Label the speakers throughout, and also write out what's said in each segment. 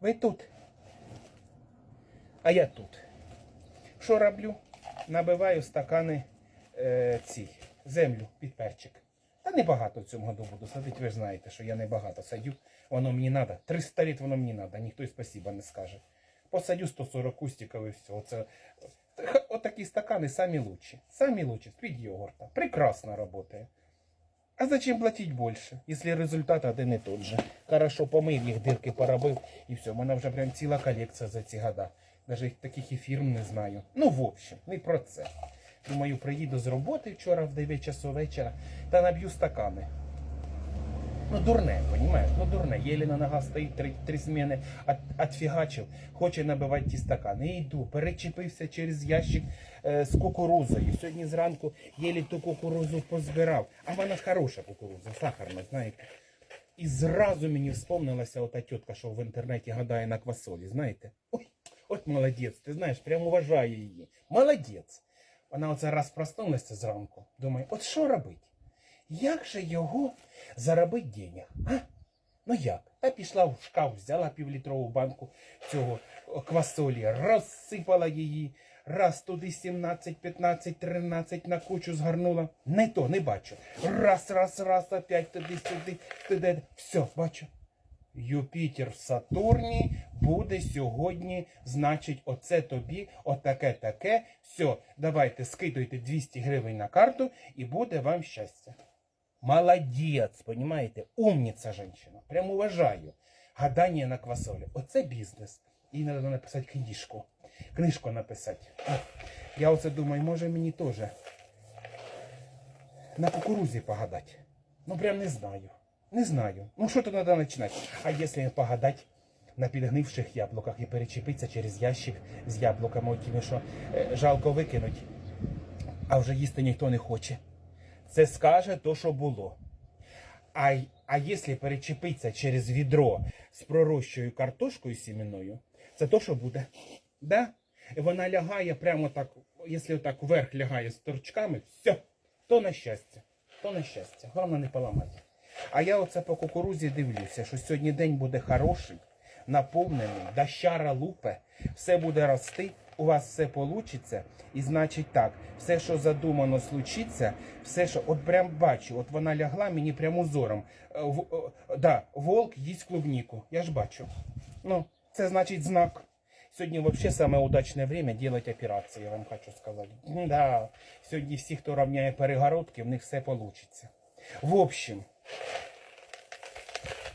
Speaker 1: Ви тут. А я тут. Що роблю? Набиваю стакани е, ці, землю під перчик. Та небагато в цьому году буду садити, ви ж знаєте, що я небагато садю. Воно мені треба. 300 літ воно мені треба, ніхто й спасіба не скаже. Посадю 140 кустиків і все. Оце, отакі стакани самі лучші. Самі лучші, з-під йогурта. Прекрасно працює. А зачем платить больше, если результат один и тот же? Хорошо помив їх, дирки поробив і все. У мене вже прям ціла колекція за ці года. Даже таких і фірм не знаю. Ну, в общем, не про це. Думаю, приїду з роботи вчора в 9 часов вечора та наб'ю стакани. Ну, дурне, понимаешь? Ну, дурне. Єлі на нога стоїть три, три зміни, от, отфігачив, хоче набивати ті стакани. Йду, перечепився через ящик е, з кукурузою. Сьогодні зранку єлі ту кукурузу позбирав. А вона хороша кукуруза, сахарна, знаєте. І зразу мені вспомнилася ота тітка, що в інтернеті гадає на квасолі, знаєте? Ой, от молодець, ти знаєш, прям уважаю її. Молодець. Вона оце раз проснулася зранку. Думає, от що робить? Як же його заробити денег? А? Ну як? Та пішла в шкаф, взяла півлітрову банку цього квасолі, розсипала її, раз туди 17, 15, 13 на кучу згарнула. Не то, не бачу. Раз, раз, раз, опять туди, сюди, туди. Все, бачу. Юпітер в Сатурні буде сьогодні, значить, оце тобі, отаке таке. Все, давайте скидуйте 200 гривень на карту і буде вам щастя. Молодець, понимаете? Умниця жінка. Прям уважаю. Гадання на квасолі. Оце бізнес. І треба написати книжку. Книжку написати. О, Я оце думаю, може мені теж на кукурузі погадати. Ну прям не знаю. Не знаю. Ну що то треба починати? А якщо погадати на підгнивших яблуках і перечепитися через ящик з яблуками, тими, що е, жалко викинуть, а вже їсти ніхто не хоче. Це скаже то, що було. А, а якщо перечепитися через відро з пророщою картошкою сіміною, це то, що буде. Да? І вона лягає прямо так, якщо так вверх лягає з торчками, все, то на щастя. То на щастя. Головне не поламати. А я оце по кукурузі дивлюся, що сьогодні день буде хороший, наповнений, дощара лупе, все буде рости, у вас все получиться. І значить так, все, що задумано, случиться, все, що от прям бачу, от вона лягла мені прямо узором. Е, в- е, да, волк їсть клубніку. Я ж бачу. Ну, це значить знак. Сьогодні вообще самое удачное время делать операции, я вам хочу сказать. Да, сьогодні всі, хто равняє перегородки, в них все получится. В общем,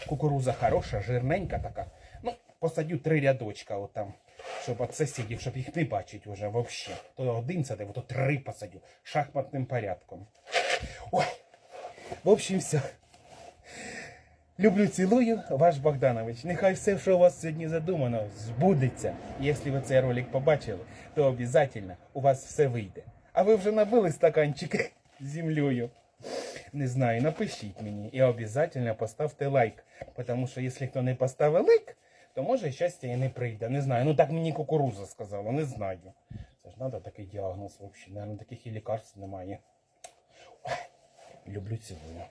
Speaker 1: кукуруза хороша, жирненька така. Ну, посадю три рядочка отам, щоб от сусідів, щоб їх не бачить уже вообще. То один садив, то три посадю шахматним порядком. Ой, в общем, все. Люблю, цілую, ваш Богданович. Нехай все, що у вас сьогодні задумано, збудеться. Якщо ви цей ролик побачили, то обов'язково у вас все вийде. А ви вже набили стаканчики землею? Не знаю, напишіть мені і обов'язково поставте лайк. Тому що якщо хто не поставить лайк, то може щастя і не прийде. Не знаю. Ну так мені кукуруза сказала, не знаю. Це ж треба такий діагноз взагалі. Наверное, таких і лікарств немає. Люблю цілую.